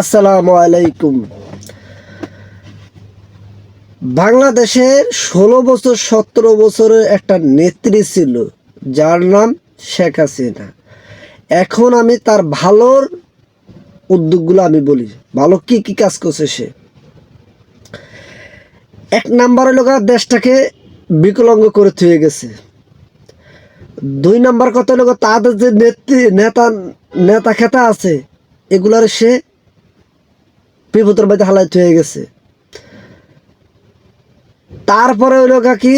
আসসালামু আলাইকুম। বাংলাদেশের ষোলো বছর, সতেরো বছরের একটা নেত্রী ছিল, যার নাম শেখ হাসিনা। এখন আমি তার ভালোর উদ্যোগগুলো আমি বলি। ভালো কি কি কাজ করছে সে? এক নাম্বারে লোক দেশটাকে বিকলাঙ্গ করে থুয়ে গেছে। দুই নাম্বার কথা লোক তাদের যে নেত্রী, নেতা নেতা খেতা আছে, এগুলার সে বিপদের বাড়িতে হালাই হয়ে গেছে। তারপরে হইল কি,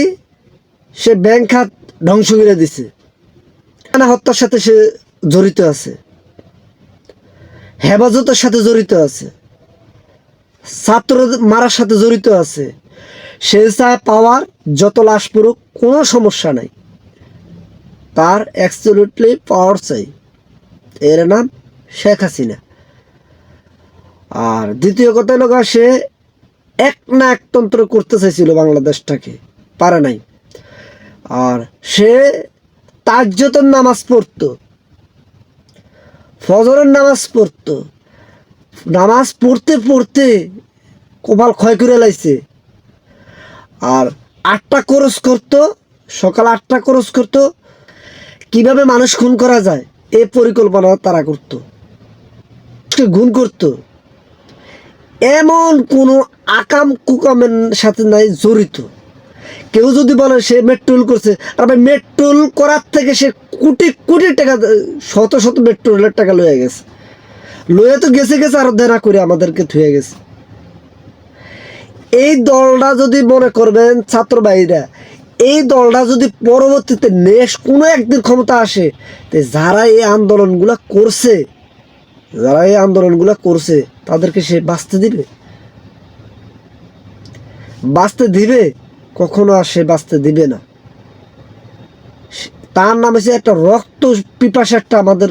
সে ব্যাংক খাত ধ্বংস করে দিছে। হত্যার সাথে সে জড়িত আছে। হেফাজতের সাথে জড়িত আছে। ছাত্র মারার সাথে জড়িত আছে। সে চায় পাওয়ার যত লাশ পড়ুক, কোনো সমস্যা নাই। তার অ্যাবসলিউটলি পাওয়ার চাই। এর নাম শেখ হাসিনা। আর দ্বিতীয় কথা হলো সে এক না একতন্ত্র করতে চাইছিল বাংলাদেশটাকে, পারে নাই। আর সে তাজ্যতের নামাজ পড়তো, ফজরের নামাজ পড়তো, নামাজ পড়তে পড়তে কপাল ক্ষয় করে লাইছে। আর আটটা খরচ করতো, সকাল আটটা খরচ করতো, কীভাবে মানুষ খুন করা যায়, এ পরিকল্পনা তারা করতো। গুণ করতো। এমন কোনো আকাম কুকামের সাথে নাই জড়িত। কেউ যদি বলে সে মেট্রোল করছে, আর ভাই মেট্রোল করার থেকে সে কোটি কোটি টাকা, শত শত মেট্রোলের টাকা লয়ে গেছে। লয়ে তো গেছে গেছে আরও দেনা করে আমাদেরকে থুয়ে গেছে। এই দলটা যদি মনে করবেন ছাত্র ভাইরা, এই দলটা যদি পরবর্তীতে নেশ কোনো একদিন ক্ষমতা আসে যারা এই আন্দোলনগুলা করছে, যারা এই আন্দোলনগুলো করছে তাদেরকে সে বাঁচতে দিবে? বাঁচতে দিবে, কখনো আর সে বাঁচতে দিবে না। তার নাম হচ্ছে একটা রক্ত পিপাসা একটা আমাদের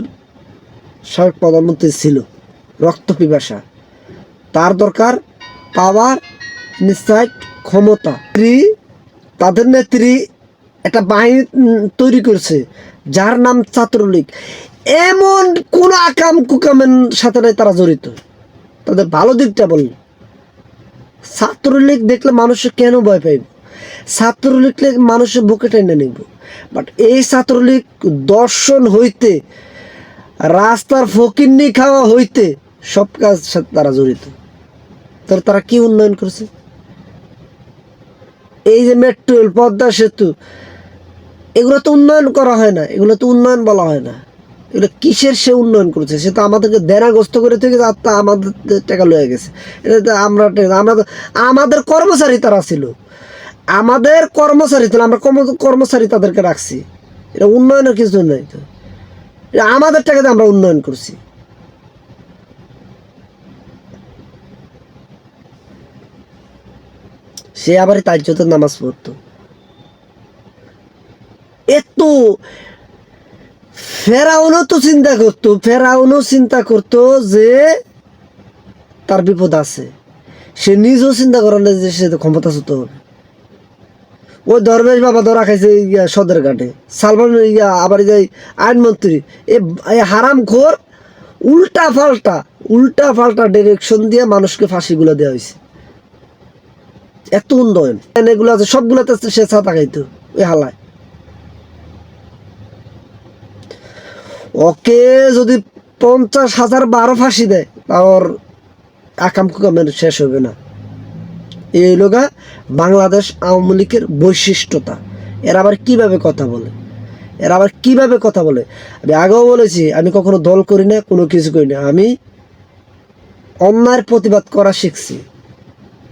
সাবেক প্রধানমন্ত্রী ছিল, রক্ত পিপাসা। তার দরকার পাওয়ার, নিশ্চয় ক্ষমতা। তাদের নেত্রী একটা বাহিনী তৈরি করছে, যার নাম ছাত্রলীগ। এমন কোন আকাম কুকামের সাথে নাই তারা জড়িত। তাদের ভালো দিকটা বলল ছাত্রলীগ দেখলে মানুষ কেন ভয় পাইব? ছাত্রলীগ মানুষের বুকে টেনে নিব। বাট এই ছাত্রলীগ দর্শন হইতে রাস্তার ফকিন্নি খাওয়া হইতে সব কাজ সাথে তারা জড়িত। তাহলে তারা কি উন্নয়ন করেছে? এই যে মেট্রো রেল, পদ্মা সেতু এগুলো তো উন্নয়ন করা হয় না এগুলো তো উন্নয়ন বলা হয় না। এগুলো কিসের সে উন্নয়ন করেছে? সে তো আমাদেরকে দেনাগ্রস্ত করে থেকে তা আমাদের টাকা লয়ে গেছে। এটা তো আমরা আমরা আমাদের কর্মচারী তারা ছিল। আমাদের কর্মচারী ছিল, আমরা কর্ম- কর্মচারী তাদেরকে রাখছি। এটা উন্নয়নের কিছু নাই তো। এটা আমাদের টাকাতে আমরা উন্নয়ন করছি। সে আবার তাজ্যতের নামাজ পড়তো এত ফেরাউনও তো চিন্তা করতো, ফেরাউনও চিন্তা করতো যে তার বিপদ আছে। সে নিজেও চিন্তা করে না যে সে তো ক্ষমতাচ্যুত হবে। ওই ধর্মেশ বাবা ধরা খাইছে ইয়া সদর ঘাটে। সালমান ইয়া আবার যাই আইনমন্ত্রী, এ হারাম খোর উল্টা পাল্টা উল্টা পাল্টা ডিরেকশন দিয়ে মানুষকে ফাঁসিগুলো দেওয়া হয়েছে এত উন্নয়ন। এগুলো আছে সবগুলোতে সে ছাতা খাইতো ওই হালায়। ওকে যদি পঞ্চাশ হাজার বারো ফাঁসি দেয় তার আকাম কুকামের শেষ হবে না। এই লোকা বাংলাদেশ আওয়ামী লীগের বৈশিষ্ট্যতা। এরা আবার কীভাবে কথা বলে? এরা আবার কীভাবে কথা বলে? আমি আগেও বলেছি, আমি কখনো দল করি না, কোনো কিছু করি না। আমি অন্যায়ের প্রতিবাদ করা শিখছি।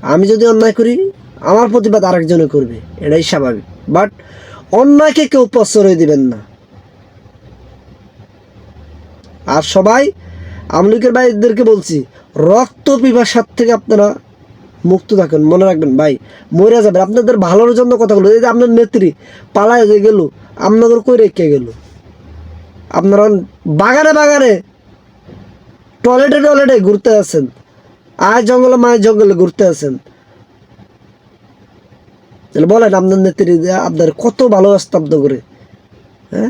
আমি যদি অন্যায় করি, আমার প্রতিবাদ আরেকজনে করবে। এটাই স্বাভাবিক। বাট অন্যায়কে কেউ প্রশ্রয় দিবেন না। আর সবাই, আমলিকের ভাইদেরকে বলছি রক্ত পিপাসার থেকে আপনারা মুক্ত থাকেন। মনে রাখবেন, ভাই মরে যাবেন। আপনাদের ভালোর জন্য কথা বলো এই যে আপনার নেত্রী পালায় গেল, আপনাদের কই রেখে গেল? আপনারা বাগানে বাগানে টয়লেটে টয়লেটে ঘুরতে আছেন, আয় জঙ্গলে মায়ের জঙ্গলে ঘুরতে আছেন। তাহলে বলেন, আপনার নেত্রী আপনার কত ভালো স্তব্ধ করে হ্যাঁ?